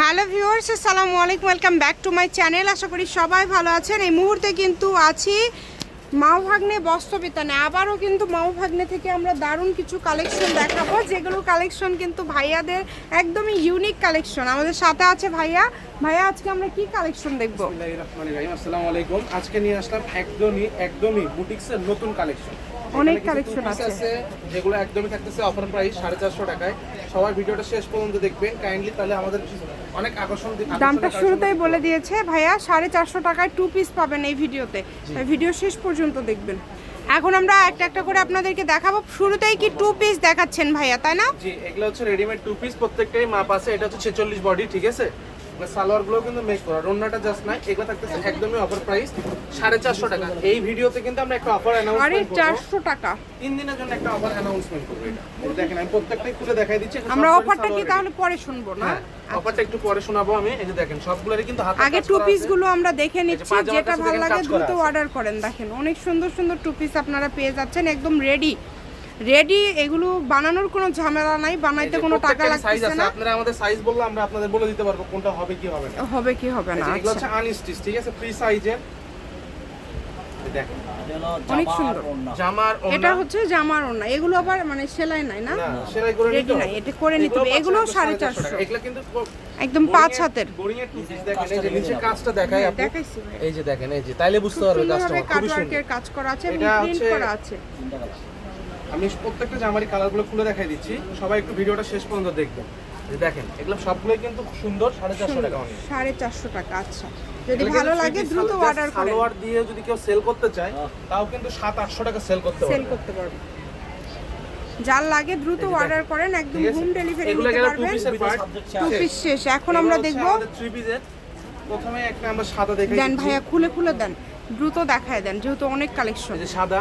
Hello viewers, আসসালামু আলাইকুম, welcome back to my channel. আশা করি সবাই ভালো আছেন। এই মুহূর্তে কিন্তু আছি মাও ভাগ্নে বস্ত্রবিতানে আবারও কিন্তু মাও ভাগ্নে থেকে আমরা দারুণ কিছু কালেকশন দেখাবো যেগুলো কালেকশন কিন্তু ভাইয়াদের একদমই ইউনিক কালেকশন আমাদের সাথে আছে ভাইয়া। ভাইয়া, আজকে আমরা কি কালেকশন দেখব? আসসালামু আলাইকুম। আজকে নিয়ে আসলাম একদমই একদমই বুটিক্সের নতুন কালেকশন অনেক collection আছে। যেগুলো একদমই থাকতেছে অফার প্রাইস সাড়ে চারশো টাকায়। সবাই ভিডিওটা শেষ পর্যন্ত দেখবেন। কাইন্ডলি তাহলে আমাদের অনেক আকর্ষণ দামটা শুরুতেই বলে দিয়েছে ভাইয়া সাড়ে চারশো টাকায় টু পিস পাবেন এই ভিডিওতে। ভিডিও শেষ পর্যন্ত দেখবেন। এখন আমরা একটা একটা করে আপনাদেরকে দেখাবো। শুরুতেই কি টু পিস দেখাচ্ছেন ভাইয়া তাই না? জি এগুলো হচ্ছে রেডিমেড টু পিস প্রত্যেকটাই মাপ আছে। এটা হচ্ছে ছেচল্লিশ বডি ঠিক আছে? সালোয়ারগুলো কিন্তু মেক করা। রন্নাটা জাস্ট নাই এগুলো থাকতেছে একদমই অফার প্রাইস সাড়ে চারশো টাকা। এই ভিডিওতে কিন্তু আমরা একটা অফার অ্যানাউন্সমেন্ট করব। চারশো টাকা। তিন দিনের জন্য একটা অফার অ্যানাউন্সমেন্ট করব এটা। দেখেন আমি প্রত্যেকটাই খুলে দেখাই দিচ্ছি। আমরা অফারটা কি তাহলে পরে শুনব না? হ্যাঁ অফারটা একটু পরে শোনাবো আমি। এই যে দেখেন সবগুলোরই কিন্তু হাতে আগে টু পিসগুলো আমরা দেখে নিচ্ছি যেটা ভালো লাগে দ্রুত অর্ডার করেন। দেখেন অনেক সুন্দর সুন্দর টু পিস আপনারা পেয়ে যাচ্ছেন একদম রেডি রেডি এগুলো বানানোর কোনো ঝামেলা নাই বানাইতে কোনো টাকা আছে না। আপনারা আমাদের সাইজ বললে আমরা আপনাদের বলে দিতে পারব কোনটা হবে কি হবে না। হবে কি হবে না এগুলো আচ্ছা। হচ্ছে আনস্টিচ ঠিক আছে? ফ্রি সাইজের দেখেন। অনেক সুন্দর। জামার এটা ওড়না হচ্ছে জামার ওড়না এগুলো আবার মানে সেলাই নাই না? সেলাই করে নিতে নাই, এটা করে নিতে হবে। এগুলো কিন্তু একদম পাঁচ হাতের। বোরিং এর টু পিস দেখেন এই যে নিচে কাজটা দেখাই আপনি। দেখাইছি এই যে দেখেন এই যে তাইলে বুঝতে পারবে সুন্দর কাজ করা আছে প্রিন্ট করা আছে। আমি প্রত্যেকটা জামারই কালারগুলো খুলে দেখাই দিচ্ছি। সবাই একটু ভিডিওটা শেষ পর্যন্ত দেখবেন। দেখেন এগুলো সবগুলোই কিন্তু সুন্দর সাড়ে চারশো টাকা অনেক সাড়ে চারশো টাকা আচ্ছা। যদি ভালো লাগে দ্রুত অর্ডার করেন সালোয়ার দিয়ে যদি কেউ সেল করতে চায় তাও কিন্তু সাত আটশো টাকা সেল করতে সেল করতে পারবেন যার লাগে দ্রুত অর্ডার করেন একদম হোম ডেলিভারি নিতে পারবেন। টু পিস শেষ এখন আমরা দেখব। থ্রি পিসের প্রথমে একটা আমরা সাদা দেখে দেন ভাইয়া খুলে খুলে দেন। দ্রুত দেখায় দেন যেহেতু অনেক কালেকশন সাদা?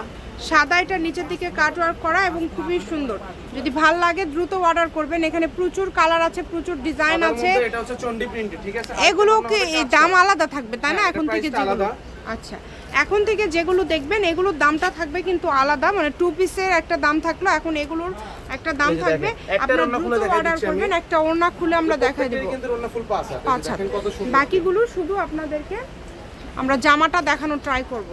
সাদা এটা নিচের দিকে কাট ওয়ার্ক করা এবং খুবই সুন্দর। যদি ভালো লাগে দ্রুত অর্ডার করবেন। এখানে প্রচুর কালার আছে প্রচুর ডিজাইন আছে। মধ্যে এটা হচ্ছে চন্ডি প্রিন্টেড ঠিক আছে? এগুলো কি দাম আলাদা থাকবে তাই না? হ্যাঁ, এখন থেকে যেগুলো। আচ্ছা এখন থেকে যেগুলো দেখবেন এগুলোর দামটা থাকবে কিন্তু আলাদা। মানে টু পিসের একটা দাম থাকল এখন এগুলোর একটা দাম থাকবে। আপনারা দ্রুত অর্ডার করবেন একটা ওড়না খুলে আমরা দেখাই দেবো। আচ্ছা বাকিগুলো শুধু আপনাদেরকে আমরা জামাটা দেখানো ট্রাই করব।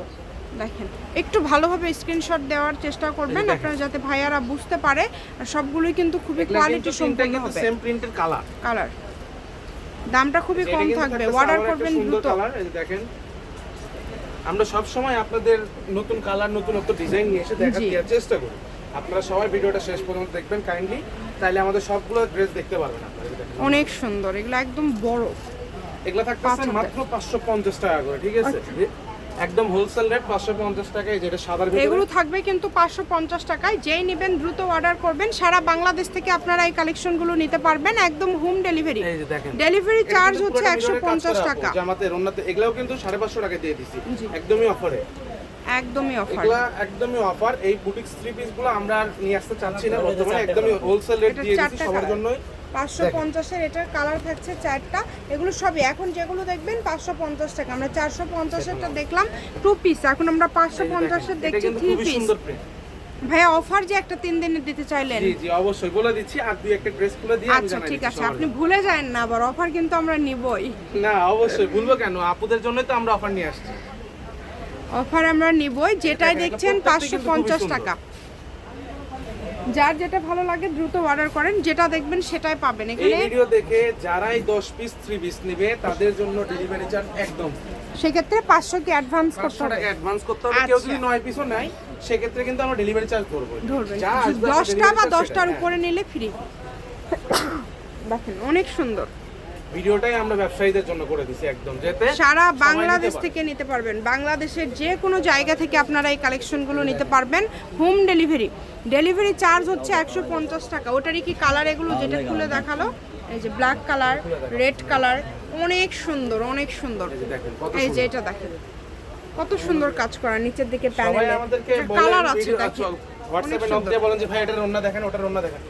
দেখেন একটু ভালোভাবে স্ক্রিনশট দেওয়ার চেষ্টা করবেন আপনারা যাতে ভাইয়ারা বুঝতে পারে আর সবগুলোই কিন্তু খুবই কোয়ালিটি সম্পন্ন হবে। সেম প্রিন্টের কালার কালার দামটা খুবই কম থাকবে অর্ডার করবেন দ্রুত। দেখেন। আমরা সব সময় আপনাদের নতুন কালার নতুনত্ব ডিজাইন নিয়ে এসে দেখা জি। দেওয়ার চেষ্টা করি। আপনারা সবাই ভিডিওটা শেষ পর্যন্ত দেখবেন কাইন্ডলি তাহলে আমাদের সবগুলো ড্রেস দেখতে পারবেন আপনারা অনেক সুন্দর এগুলো একদম বড়। এগুলো থাকতেছে মাত্র পাঁচশো পঞ্চাশ টাকা করে ঠিক আছে? একদম হোলসেল রেট পাঁচশো পঞ্চাশ টাকায় যেটা সাদার ভিতরে। এগুলো থাকবে কিন্তু পাঁচশো পঞ্চাশ টাকায়। যেই নেবেন দ্রুত অর্ডার করবেন। সারা বাংলাদেশ থেকে আপনারা এই কালেকশনগুলো নিতে পারবেন। একদম হোম ডেলিভারি এই যে দেখেন। ডেলিভারি চার্জ হচ্ছে পুরোটা একশো mirror এর কাজ পঞ্চাশ করা টাকা। আপু, জামাতে রন্নাতে এগুলাও কিন্তু সাড়ে পাঁচশো টাকা দিয়ে দিছি। একদমই অফারে একদমই অফার এগুলা একদমই অফার এই বুটিক থ্রি পিসগুলো আমরা আর নিয়ে আসতে চাচ্ছি না। বর্তমানে একদমই হোলসেল রেট দিয়ে দিচ্ছি সবার জন্যই। পাঁচশো পঞ্চাশের এটার কালার থাকছে চারটা। এগুলো সবই এখন যেগুলো দেখবেন পাঁচশো পঞ্চাশ টাকা। আমরা চারশো পঞ্চাশেরটা দেখলাম টু পিস এখন আমরা পাঁচশো পঞ্চাশের দেখছি থ্রি পিস ভাইয়া অফার যে একটা তিন দিনের দিতে চাইলেন। জি জি অবশ্যই। বলে দিচ্ছি আর দুই একটা ড্রেস খুলে দিয়ে আচ্ছা ঠিক আছে। আপনি ভুলে যান না আবার অফার কিন্তু আমরা নিবই। না অবশ্যই। ভুলবো কেন? আপুদের জন্যই তো আমরা অফার নিয়ে আসছি। অফার আমরা নিবই যেটাই দেখছেন পাঁচশো পঞ্চাশ টাকা। যার যেটা ভালো লাগে দ্রুত অর্ডার করেন যেটা দেখবেন সেটাই পাবেন। এখানে এই ভিডিও দেখে যারাই দশ পিস 3 পিস নেবে তাদের জন্য ডেলিভারি চার্জ একদম। সেক্ষেত্রে পাঁচশো কি অ্যাডভান্স করতে হবে টাকা অ্যাডভান্স করতে হবে। কেউ যদি আচ্ছা। নয় পিসও নেয় সেক্ষেত্রে কিন্তু আমরা ডেলিভারি চার্জ করব ধরবেন। যা আসবে আপনার দশটা delivery বা charge দশটার সেটা, হ্যাঁ। উপরে নিলে ফ্রি দেখেন অনেক সুন্দর। ভিডিওটাই আমরা ব্যবসায়ীদের জন্য করে দিছি একদম যেতে সারা বাংলাদেশ থেকে নিতে পারবেন। বাংলাদেশের যে কোনো জায়গা থেকে আপনারা এই কালেকশনগুলো নিতে পারবেন। Home delivery. ডেলিভারি চার্জ হচ্ছে একশো পঞ্চাশ টাকা। ওটারই কি কালার এগুলো যেটা খুলে দেখাল? এই যে ব্ল্যাক কালার রেড কালার অনেক সুন্দর অনেক সুন্দর। এই যে দেখেন কত সুন্দর। এটা দেখেন। কত সুন্দর কাজ করা নিচের দিকে প্যানেলে। কালার আছে দেখেন। হোয়াটসঅ্যাপে অনেক নক দিয়ে বলেন যে ভাই এটা রান্না দেখেন ওটা রান্না দেখেন।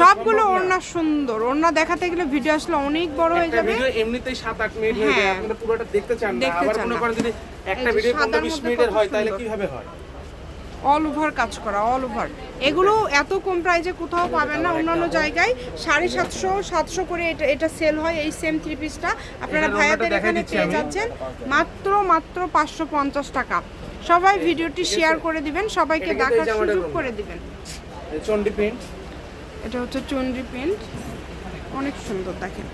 সবগুলো ওড়না সুন্দর। ওড়না দেখাতে গেলে ভিডিও আসলে অনেক বড় হয়ে যাবে। এমনিতেই সাত আট মিনিট হয়ে যায় হ্যাঁ। আপনারা পুরোটা দেখতে চান না। আবার মনে। করেন যদি একটা ভিডিও সাদার পনেরো বিশ মধ্যে মিনিটের হয় তাহলে। কীভাবে হয়? অল ওভার কাজ করা অল ওভার এগুলো এত কম প্রাইজে কোথাও পাবেন না। অন্যান্য জায়গায় সাড়ে সাতশো সাতশো করে এটা এটা সেল হয় এই সেম থ্রি পিসটা আপনারা ভাইয়াদের এখানে পেয়ে যাচ্ছেন মাত্র মাত্র পাঁচশো পঞ্চাশ টাকা। সবাই ভিডিওটি শেয়ার করে দিবেন সবাইকে দেখার সুযোগ করে দিবেন। চন্ডি প্রিন্ট এটা হচ্ছে চন্ডি প্রিন্ট অনেক সুন্দর দেখেন।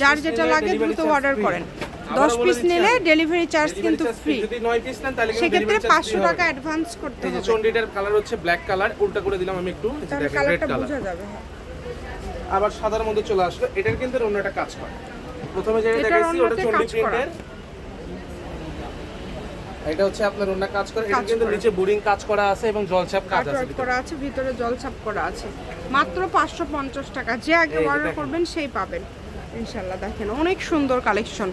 যার যেটা লাগে দ্রুত অর্ডার করেন। দশ পিস নিলে ডেলিভারি চার্জ কিন্তু ফ্রি যদি নয় পিস নেন তাহলে সেক্ষেত্রে পাঁচশো টাকা অ্যাডভান্স করতে যে হবে। চন্ডিটার কালার হচ্ছে ব্ল্যাক কালার উল্টা করে দিলাম আমি একটু। কালারটা বোঝা যাবে হ্যাঁ। আবার সাদার মধ্যে চলে আসলো। এটার কিন্তু অন্যটা কাজ করে। প্রথমে যেটা দেখাইছি ওটা চন্ডি প্রিন্টের এটা হচ্ছে আপনার অন্য কাজ করে এটা কিন্তু নিচে বোরিং কাজ করা আছে এবং জলছাপ কাজ আছে করা আছে ভিতরে জলছাপ করা আছে। মাত্র পাঁচশো পঞ্চাশ টাকা যে আগে অর্ডার করবেন সেই পাবেন। ইনশাআল্লাহ দেখেন অনেক সুন্দর কালেকশন।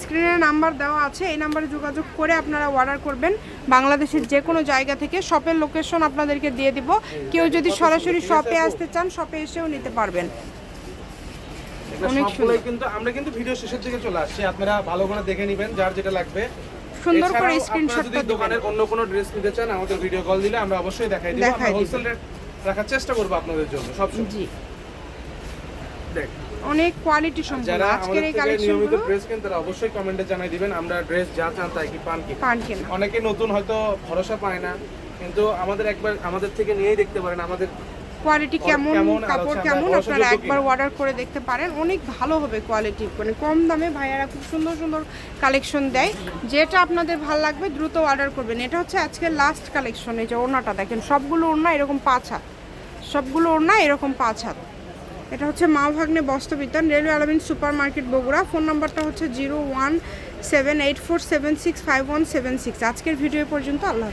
স্ক্রিনে নাম্বার দেওয়া আছে এই নাম্বারে যোগাযোগ করে আপনারা অর্ডার করবেন। বাংলাদেশের যে কোনো জায়গা থেকে শপের লোকেশন আপনাদেরকে দিয়ে দিব। কেউ যদি সরাসরি শপে আসতে চান শপে এসেও নিতে পারবেন। অনেক কিন্তু আমরা কিন্তু ভিডিও শেষের দিকে চলে আসছি। আপনারা ভালো করে দেখে নেবেন যার যেটা লাগবে। সুন্দর করে আপনারা যদি দোকানের অন্য কোনো ড্রেস নিতে চান আমাদের ভিডিও কল দিলে আমরা অবশ্যই দেখাই দিব। আমরা হোলসেল রেট রাখার চেষ্টা করব আপনাদের জন্য সব জি। দেখ অনেক কোয়ালিটি সম্পূর্ণ। যারা আজকের এই থেকে নিয়মিত ড্রেস কেন তারা অবশ্যই কমেন্টে জানাই দিবেন আমরা ড্রেস যা চান তাই কি পান কি পান কেনা অনেকে নতুন হয়তো ভরসা পায় না কিন্তু আমাদের একবার আমাদের থেকে নিয়েই দেখতে পারেন আমাদের কোয়ালিটি কেমন কাপড় কেমন আপনারা একবার অর্ডার করে দেখতে পারেন। অনেক ভালো হবে কোয়ালিটি মানে কম দামে ভাইয়ারা খুব সুন্দর সুন্দর কালেকশন দেয়। যেটা আপনাদের ভালো লাগবে দ্রুত অর্ডার করবেন। এটা হচ্ছে আজকের লাস্ট কালেকশন এই যে ওড়নাটা দেখেন সবগুলো ওড়না এরকম পাঁচ হাত। সবগুলো ওড়না এরকম পাঁচ হাত। এটা হচ্ছে মা ভাগ্নে বস্ত্রবিতান railway Alamin super market Bogura. Phone নাম্বারটা হচ্ছে zero one seven eight four seven six five one seven six. আজকের ভিডিও পর্যন্ত আল্লাহ